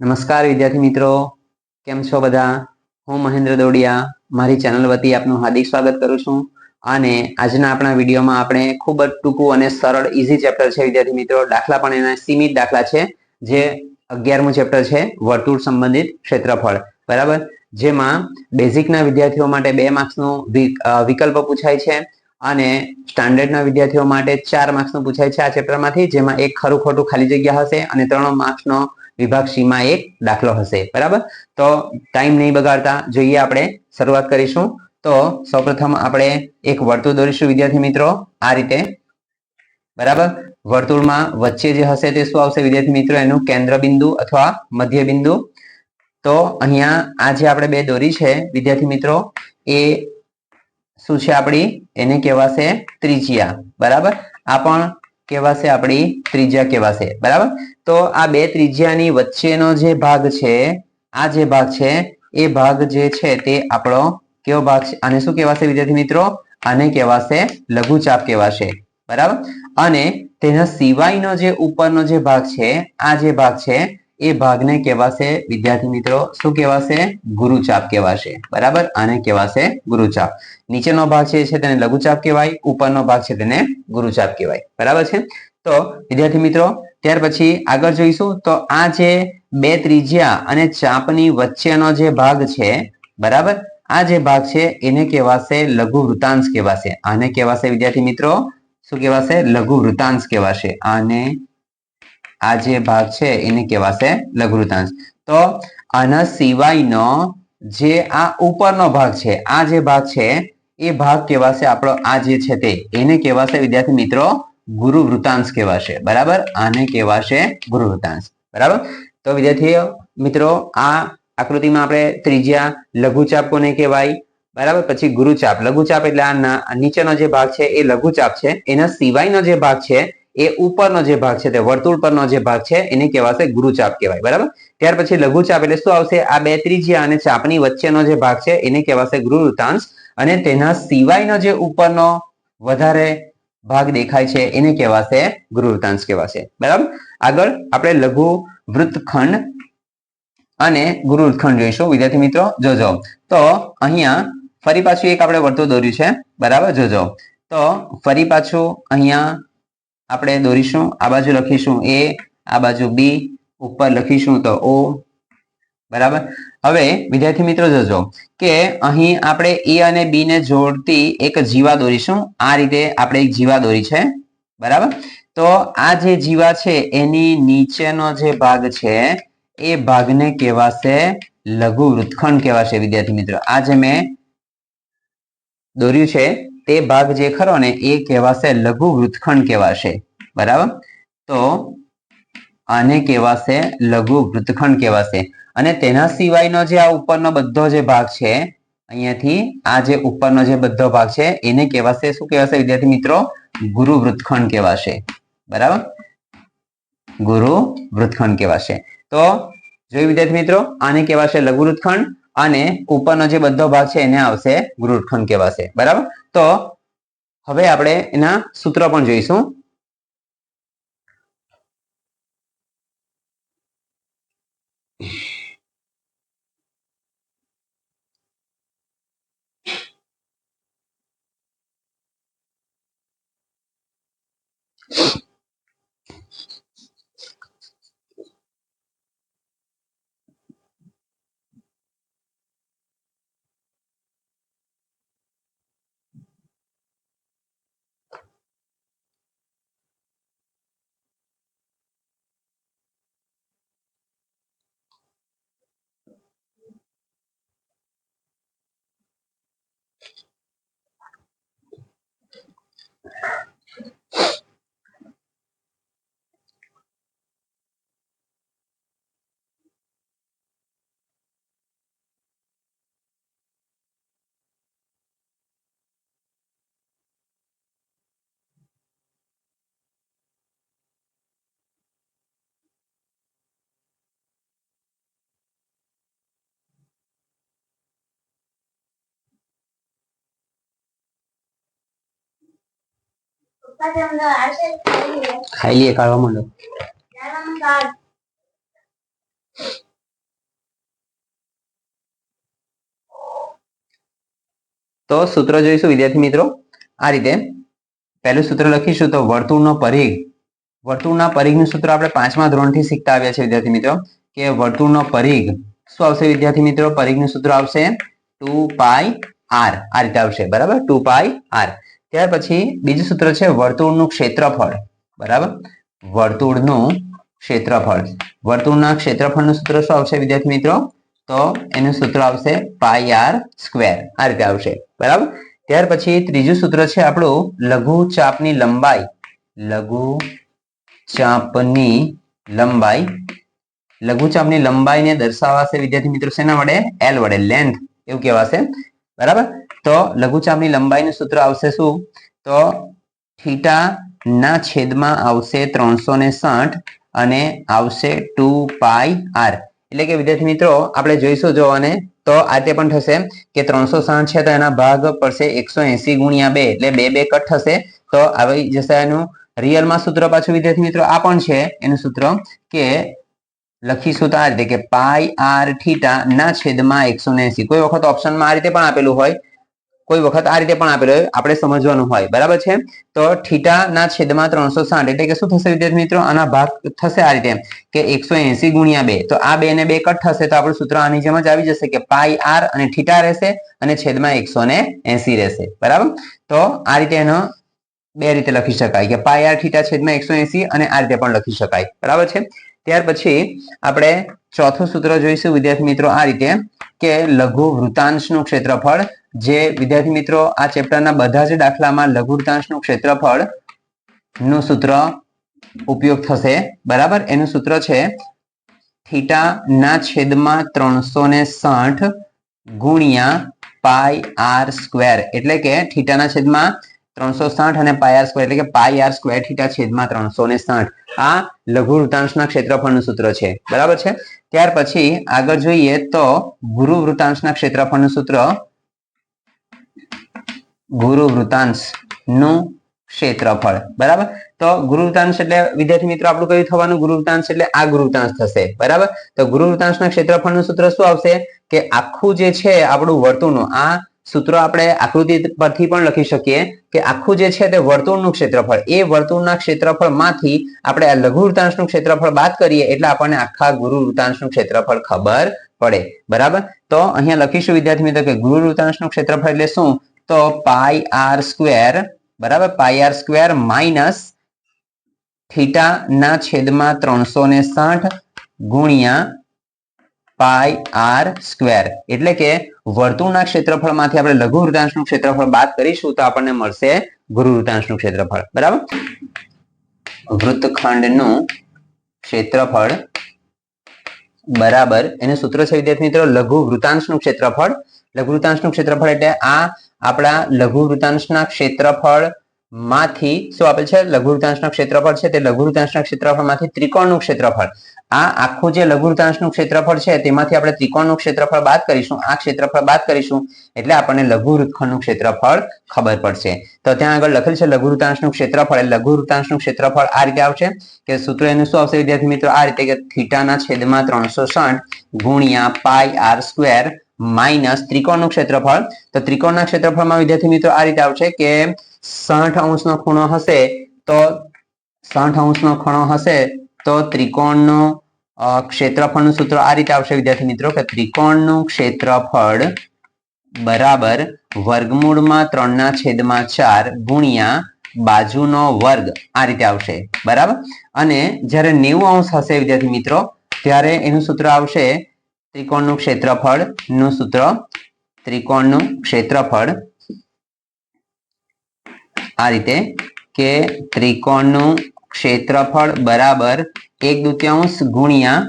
નમસ્કાર વિદ્યાર્થી મિત્રો. કેમ છો બધા? હું મહેન્દ્ર દોડિયા, મારી ચેનલ વતી આપનું હાર્દિક સ્વાગત કરું છું. અને આજના આપણા વિડીયોમાં આપણે ખૂબ જ ટૂંકું અને સરળ ઇઝી ચેપ્ટર છે વિદ્યાર્થી મિત્રો. દાખલા પણ એના સીમિત દાખલા છે, જે અગિયારમું ચેપ્ટર છે, વર્તુળ સંબંધિત ક્ષેત્રફળ. બરાબર? જેમાં બેઝિકના વિદ્યાર્થીઓ માટે બે માર્ક્સનું વિકલ્પ પૂછાય છે અને સ્ટાન્ડર્ડના વિદ્યાર્થીઓ માટે ચાર માર્ક્સનું પૂછાય છે આ ચેપ્ટરમાંથી જેમાં એક ખરું ખોટું ખાલી જગ્યા હશે અને ત્રણ માર્ક્સનો વિભાગ સીમાં એક દાખલો હશે, બરાબર? તો ટાઈમ નહીં બગાડતા, જોઈએ આપણે શરૂઆત કરીશું. તો સૌપ્રથમ આપણે એક વર્તુળ દોરીશું, વિદ્યાર્થી મિત્રો, આ રીતે. બરાબર? વર્તુળમાં વચ્ચે જે હશે તે શું આવશે? વિદ્યાર્થી મિત્રો, એનું કેન્દ્ર બિંદુ અથવા મધ્ય બિંદુ તો અહીંયા આ જે આપણે બે દોરી છે, વિદ્યાર્થી મિત્રો, એ શું છે આપણી? એને કહેવાશે ત્રિજ્યા. બરાબર? આ પણ કહેવાશે આપણી ત્રિજ્યા કહેવાશે. બરાબર? તો આ બે ત્રિજ્યાની વચ્ચેનો જે ભાગ છે, આ જે ભાગ છે, એ ભાગ જે છે તે આપણો કેવો ભાગ છે? આને શું કહેવાશે વિદ્યાર્થી મિત્રો? આને કહેવાશે લઘુચાપ કહેવાશે. બરાબર? અને તેના સિવાયનો જે ઉપરનો જે ભાગ છે, આ જે ભાગ છે, એ ભાગને કહેવાશે વિદ્યાર્થી મિત્રો, શું કહેવાશે? ગુરુચાપ કહેવાશે. બરાબર? આને કહેવાશે ગુરુચાપ. નીચેનો ભાગ છે તેને લઘુચાપ કહેવાય, ઉપરનો ભાગ છે તેને ગુરુચાપ કહેવાય. બરાબર છે? તો વિદ્યાર્થી મિત્રો ત્યાર પછી આગળ જોઈશું તો આ જે બે ત્રિજ્યા અને ચાપની વચ્ચેનો જે ભાગ છે, બરાબર? આ જે ભાગ છે એને કહેવાશે લઘુ વૃતાંશ કહેવાશે. આને કહેવાશે વિદ્યાર્થી મિત્રો, શું કહેવાશે? લઘુ વૃતાંશ કહેવાશે. આને આ જે ભાગ છે એને કહેવાશે લઘુ વૃતાંશ. તો આના સિવાયનો જે આ ઉપરનો ભાગ છે, આ જે ભાગ છે એ ભાગ કહેવાશે આપણો આ જે છે તે. એને કહેવાશે વિદ્યાર્થી મિત્રો ગુરુ વૃતાંશ કહેવાશે, બરાબર? આને કહેવાશે ગુરુ વૃતાંશ, બરાબર? તો વિદ્યાર્થીઓ, મિત્રો, આ આકૃતિમાં આપણે ત્રિજ્યા, લઘુચાપ કોને કહેવાય? બરાબર? પછી ગુરુચાપ. લઘુચાપ એટલે આ નીચેનો જે ભાગ છે એ લઘુચાપ છે. એના સિવાયનો જે ભાગ છે એ ઉપરનો જે ભાગ છે, તે વર્તુળ પરનો જે ભાગ છે, એને કહેવાશે ગુરુચાપ કહેવાય, બરાબર? ત્યાર પછી લઘુચાપ એટલે શું આવશે? આ બે ત્રિજ્યા અને ચાપની વચ્ચેનો જે ભાગ છે, એને કહેવાશે ગુરુ વૃતાંશ. અને તેના સિવાયનો જે ઉપરનો વધારે ભાગ દેખાય છે, એને કહેવાશે ગુરુ કહેવાશે. બરાબર? આગળ આપણે લઘુ વૃત્તખંડ અને ગુરુખંડ જોઈશું. વિદ્યાર્થી મિત્રો, જોજો. તો અહીંયા ફરી પાછું એક આપણે વર્તુળ દોર્યું છે. બરાબર? જોજો. તો ફરી પાછું અહીંયા આપણે દોરીશું. આ બાજુ લખીશું એ આ બાજુ બી ઉપર લખીશું તો ઓ બરાબર? હવે વિદ્યાર્થી મિત્રો જોજો કે અહીં આપણે એ અને બી ને જોડતી એક જીવા દોરીશું. આ રીતે આપણે એક જીવા દોરી છે. બરાબર? તો આ જે જીવા છે એની નીચેનો જે ભાગ છે એ ભાગને કહેવાશે લઘુ વૃત્તખંડ કહેવાશે વિદ્યાર્થી મિત્રો. આ જે મેં દોર્યું છે તે ભાગ જે ખરો ને એ કહેવાશે લઘુ વૃત્તખંડ કહેવાશે. બરાબર? તો આને કહેવાશે લઘુ વૃત્તખંડ કહેવાશે. અને તેના સિવાયનો જે આ ઉપરનો બધો જે ભાગ છે, અહીંયાથી આ જે ઉપરનો જે બધો ભાગ છે, એને કહેવાશે, શું કહેવાશે વિદ્યાર્થી મિત્રો? ગુરુ વૃત્તખંડ કહેવાશે. બરાબર? ગુરુ વૃત્તખંડ કહેવાશે. તો જોયું વિદ્યાર્થી મિત્રો, આને કહેવાશે લઘુ વૃત્તખંડ અને ઉપરનો જે બધો ભાગ છે, એને આવશે ગુરુ વૃત્તખંડ કહેવાશે. બરાબર? તો હવે આપણે એના સૂત્રો પણ જોઈશું. ખાઈ લઈએ, કાઢવા માંડો. તો સૂત્ર જોઈશું, વિદ્યાર્થી મિત્રો. આ રીતે પહેલું સૂત્ર લખીશું તો વર્તુળનો પરિઘ. વર્તુળના પરિઘનું સૂત્ર આપણે પાંચમા ધોરણથી શીખતા આવ્યા છે વિદ્યાર્થી મિત્રો, કે વર્તુળનો પરિઘ. શું આવશે, વિદ્યાર્થી મિત્રો? પરિઘનું સૂત્ર આવશે ટુ પાય આર. આ રીતે આવશે, બરાબર? Two pi r. ત્યાર પછી બીજું સૂત્ર છે વર્તુળનું ક્ષેત્રફળ. બરાબર? વર્તુળનું ક્ષેત્રફળ. વર્તુળના ક્ષેત્રફળનું સૂત્ર શું આવશે વિદ્યાર્થી મિત્રો? તો એનું સૂત્ર આવશે પાઈ આર સ્ક્વેર. આ રીતે આવશે. બરાબર? ત્યાર પછી ત્રીજું સૂત્ર છે આપણું લઘુ ચાપની લંબાઈ. લઘુ ચાપની લંબાઈ. લઘુ ચાપની લંબાઈને દર્શાવાશે વિદ્યાર્થી મિત્રો શેના વડે? એલ વડે. લેન્થ એવું કહેવાશે. બરાબર? તો લઘુ ચાપની લંબાઈનું સૂત્ર આવશે શું? તો થીટા ના છેદમાં આવશે ત્રણસો ને સાઠ અને આવશે ટુ પાઈ આર. એટલે કે વિદ્યાર્થી મિત્રો, આપણે જોઈશું જો અને તો આ તે પણ થશે કે ત્રણસો સાઠ છે તો એના ભાગ પડશે એકસો એસી ગુણ્યા બે, એટલે બે બે કટ થશે. તો આવી જશે એનું રિયલમાં સૂત્ર પાછું, વિદ્યાર્થી મિત્રો, આ પણ છે એનું સૂત્ર કે લખીશું તો આ રીતે કે પાઈ આર થીટા ના છેદમાં એકસો એસી. કોઈ વખત ઓપ્શનમાં આ રીતે પણ આપેલું હોય કોઈ વખત આ રીતે પણ આપેલો આપણે સમજવાનું હોય. બરાબર છે? તો થીટા ના છેદમાં ત્રણસો સાઠ એટલે કે શું થશે વિદ્યાર્થી મિત્રો? આના ભાગ થશે આ રીતે કે એકસો એસી ગુણ્યા બે. તો આ બે ને બે કટ થશે તો આપણું સૂત્ર આની જેમ જ આવી જશે કે પાઈ આર અને થીટા રહેશે અને છેદમાં એકસો ને એસી રહેશે. બરાબર? તો આ રીતે એનો બે રીતે લખી શકાય કે પાઈ આર થીટા છેદમાં એકસો એસી અને આ રીતે પણ લખી શકાય. બરાબર છે? ત્યાર પછી આપણે ચોથું સૂત્ર જોઈશું. વિદ્યાર્થી મિત્રો, આ રીતે કે લઘુ વૃતાંશનું ક્ષેત્રફળ જે વિદ્યાર્થી મિત્રો, આ ચેપ્ટરના બધા જ દાખલામાં લઘુ વૃતાંશનું ક્ષેત્રફળનું સૂત્ર ઉપયોગ થશે. બરાબર? એનું સૂત્ર છે થીટા ના છેદમાં ત્રણસો સાઠ ગુણ્યા પાય આર સ્ક્વેર. એટલે કે થીટાના છેદમાં ત્રણસો સાઠ અને પાય આર સ્ક્વેર. એટલે કે પાય આર સ્ક્વેર થીટા છેદમાં ત્રણસો ને સાઠ. આ લઘુ વૃતાંશના ક્ષેત્રફળનું સૂત્ર છે. બરાબર છે? ત્યાર પછી આગળ જોઈએ તો ગુરુ વૃતાંશના ક્ષેત્રફળનું સૂત્ર ગુરુ વૃતાંશનું ક્ષેત્રફળ, બરાબર? તો ગુરુ વૃતાંશ એટલે, વિદ્યાર્થી મિત્રો, આપણું કયું થવાનું? ગુરુ વૃતાંશ એટલે આ ગુરુ વૃતાંશ થશે, બરાબર? તો ગુરુ વૃતાંશના ક્ષેત્રફળનું સૂત્ર શું આવશે? કે આખું જે છે, આપણું વર્તુળનું, આ સૂત્ર આપણે આકૃતિ પરથી પણ લખી શકીએ કે આખું જે છે તે વર્તુળનું ક્ષેત્રફળ. એ વર્તુળના ક્ષેત્રફળમાંથી આપણે આ લઘુ વૃતાંશનું ક્ષેત્રફળ બાદ કરીએ એટલે આપણને આખા ગુરુ વૃતાંશનું ક્ષેત્રફળ ખબર પડે, બરાબર? તો અહીંયા લખીશું, વિદ્યાર્થી મિત્રો, કે ગુરુ વૃતાંશનું ક્ષેત્રફળ એટલે શું? તો પાઈ આર સ્ક્વેર, બરાબર? Pi r square minus theta ના છેદમાં ત્રણસો ને સાઠ ગુણ્યા પાઈ આર સ્ક્વેર. એટલે કે વર્તુળના ક્ષેત્રફળમાંથી આપણે લઘુ વૃતાંશનું ક્ષેત્રફળ બાદ કરીશું તો આપણને મળશે ગુરુ વૃતાંશનું ક્ષેત્રફળ. બરાબર? વૃત્તખંડનું ક્ષેત્રફળ બરાબર. એને સૂત્ર છે વિદ્યાર્થી મિત્રો, લઘુ વૃતાંશનું ક્ષેત્રફળ. લઘુ વૃતાંશનું ક્ષેત્રફળ એટલે આ આપણા લઘુ વૃતાંશના ક્ષેત્રફળમાંથી શું આપેલ છે? લઘુ વૃતાંશના ક્ષેત્રફળ છે, તે લઘુ વૃતાંશના ક્ષેત્રફળમાંથી ત્રિકોણનું ક્ષેત્રફળ. આ આખું જે લઘુ વૃતાંશનું ક્ષેત્રફળ છે, તેમાંથી આપણે ત્રિકોણનું ક્ષેત્રફળ બાદ કરીશું, આ ક્ષેત્રફળ બાદ કરીશું, એટલે આપણને લઘુ વૃત્તખંડનું ક્ષેત્રફળ ખબર પડશે. તો ત્યાં આગળ લખેલ છે લઘુ વૃતાંશનું ક્ષેત્રફળ લઘુ વૃતાંશનું ક્ષેત્રફળ આ રીતે આવશે કે સૂત્ર એનું શું આવશે? વિદ્યાર્થી મિત્રો, આ રીતે કે થીટાના છેદમાં ત્રણસો ગુણ્યા પાઈ આર સ્ક્વેર માઇનસ ત્રિકોણનું ક્ષેત્રફળ. તો ત્રિકોણના ક્ષેત્રફળમાં, વિદ્યાર્થી મિત્રો, આ રીતે આવશે કે સાઠ અંશનો ખૂણો હશે તો સાઠ અંશનો ખૂણો હશે તો ત્રિકોણનું ક્ષેત્રફળનું સૂત્ર આ રીતે આવશે, વિદ્યાર્થી મિત્રો, કે ત્રિકોણનું ક્ષેત્રફળ બરાબર વર્ગમૂળમાં ત્રણના છેદમાં ચાર ગુણ્યા બાજુનો વર્ગ આ રીતે આવશે. બરાબર? અને જ્યારે નેવું અંશ હશે, વિદ્યાર્થી મિત્રો, ત્યારે એનું સૂત્ર આવશે ત્રિકોણનું ક્ષેત્રફળનું સૂત્ર, ત્રિકોણનું ક્ષેત્રફળ. આ રીતે કે ત્રિકોણનું ક્ષેત્રફળ બરાબર એક દુત્યાંશ ગુણ્યા,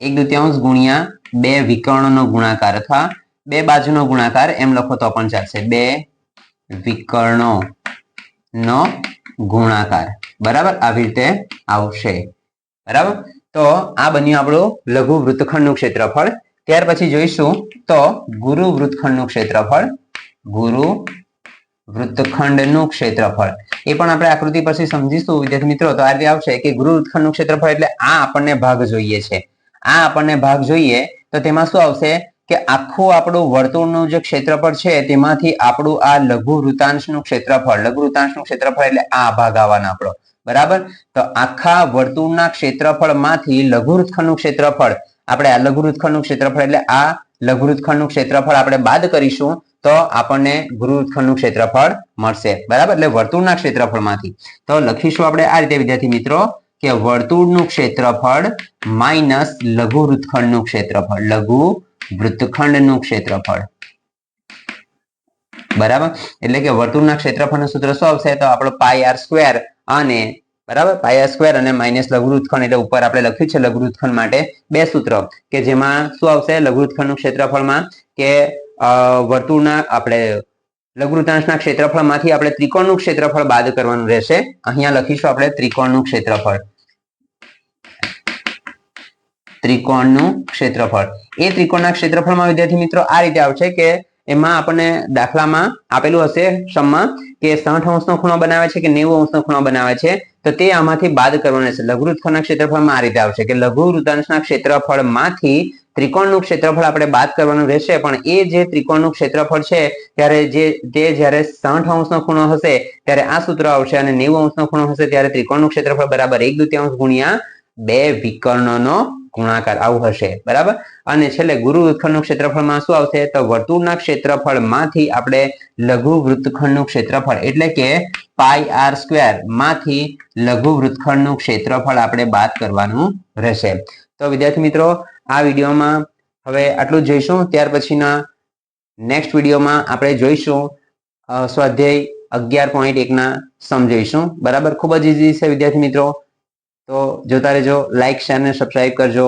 એક દુત્યાંશ ગુણ્યા બે વિકર્ણોનો ગુણાકાર અથવા બે બાજુનો ગુણાકાર એમ લખો તો પણ ચાલશે. બે વિકર્ણો નો ગુણાકાર. બરાબર? આવી રીતે આવશે. બરાબર? તો આ બન્યું આપણું લઘુ વૃત્તખંડનું ક્ષેત્રફળ. ત્યાર પછી જોઈશું તો ગુરુ વૃત્તખંડનું ક્ષેત્રફળ, ગુરુ વૃત્તખંડનું ક્ષેત્રફળ. એ પણ આપણે આકૃતિ પરથી સમજીશું. વિદ્યાર્થી મિત્રો, તો આ રીતે આવશે કે ગુરુ વૃત્તખંડનું ક્ષેત્રફળ એટલે આ આપણને ભાગ જોઈએ છે. આ આપણને ભાગ જોઈએ તો તેમાં શું આવશે કે આખું આપણું વર્તુળનું જે ક્ષેત્રફળ છે તેમાંથી આપણું આ લઘુ વૃતાંશનું ક્ષેત્રફળ, લઘુ વૃતાંશનું ક્ષેત્રફળ એટલે આ ભાગ આવવાનો આપણો. બરાબર? તો આખા વર્તુળના ક્ષેત્રફળમાંથી લઘુ ક્ષેત્રફળ, આપણે આ લઘુ ક્ષેત્રફળ એટલે આ લઘુ વૃત્તખંડનું ક્ષેત્રફળ આપણે બાદ કરીશું, તો આપણને ગુરુ ક્ષેત્રફળ મળશે. બરાબર? એટલે વર્તુળના ક્ષેત્રફળમાંથી. તો લખીશું આપણે આ રીતે, વિદ્યાર્થી મિત્રો, કે વર્તુળનું ક્ષેત્રફળ માઇનસ લઘુ ક્ષેત્રફળ લઘુ વૃત્તખંડનું ક્ષેત્રફળ. બરાબર? એટલે કે વર્તુળના ક્ષેત્રફળનું સૂત્ર શું આવશે? તો આપણો પાઈ આર સ્ક્વેર અને બરાબર પાયા સ્ક્વેર અને માઇનસ લઘુ એટલે ઉપર આપણે લખ્યું છે લઘુ માટે બે સૂત્ર, કે જેમાં શું આવશે? લઘુ વૃત્તખંડનું ક્ષેત્રફળમાં કે વર્તુળના આપણે લઘુતાંશના ક્ષેત્રફળમાંથી આપણે ત્રિકોણનું ક્ષેત્રફળ બાદ કરવાનું રહેશે. અહીંયા લખીશું આપણે ત્રિકોણનું ક્ષેત્રફળ. ત્રિકોણનું ક્ષેત્રફળ. એ ત્રિકોણના ક્ષેત્રફળમાં વિદ્યાર્થી મિત્રો આ રીતે આવશે કે એમાં આપણને દાખલામાં આપેલું હશે સમમાં કે સાઠ અંશનો ખૂણો બનાવે છે કે નેવું અંશનો ખૂણો બનાવે છે. તો તે આમાંથી બાદ કરવાનો છે. લઘુ વૃત્તખંડના ક્ષેત્રફળમાં આ રીતે આવશે કે લઘુ ક્ષેત્રફળમાંથી ત્રિકોણનું ક્ષેત્રફળ આપણે બાદ કરવાનું રહેશે. પણ એ જે ત્રિકોણનું ક્ષેત્રફળ છે, ત્યારે જે, તે જ્યારે સાઠ અંશનો ખૂણો હશે, ત્યારે આ સૂત્ર આવશે અને નેવું અંશનો ખૂણો હશે, ત્યારે ત્રિકોણનું ક્ષેત્રફળ બરાબર એક દ્વિતીયાંશ ગુણ્યા બે વિકર્ણનો ગુણાકાર આવું હશે, બરાબર? અને છેલ્લે ગુરુ વૃત્તખંડનું ક્ષેત્રફળમાં શું આવશે? તો વર્તુળના ક્ષેત્રફળમાંથી આપણે લઘુ વૃત્તખંડનું ક્ષેત્રફળ, એટલે કે પાઈ આર સ્ક્વેરમાંથી લઘુ વૃત્તખંડનું ક્ષેત્રફળ આપણે બાદ કરવાનું રહેશે. તો વિદ્યાર્થી મિત્રો, આ વિડીયોમાં હવે આટલું જોઈશું. ત્યાર પછીના નેક્સ્ટ વિડીયોમાં આપણે જોઈશું સ્વાધ્યાય અગિયાર પોઈન્ટ એકના સમજાઈશું બરાબર? ખૂબ જ ઇઝી છે વિદ્યાર્થી મિત્રો. તો જોતા રહેજો લાઈક શેર અને સબસ્ક્રાઈબ કરજો.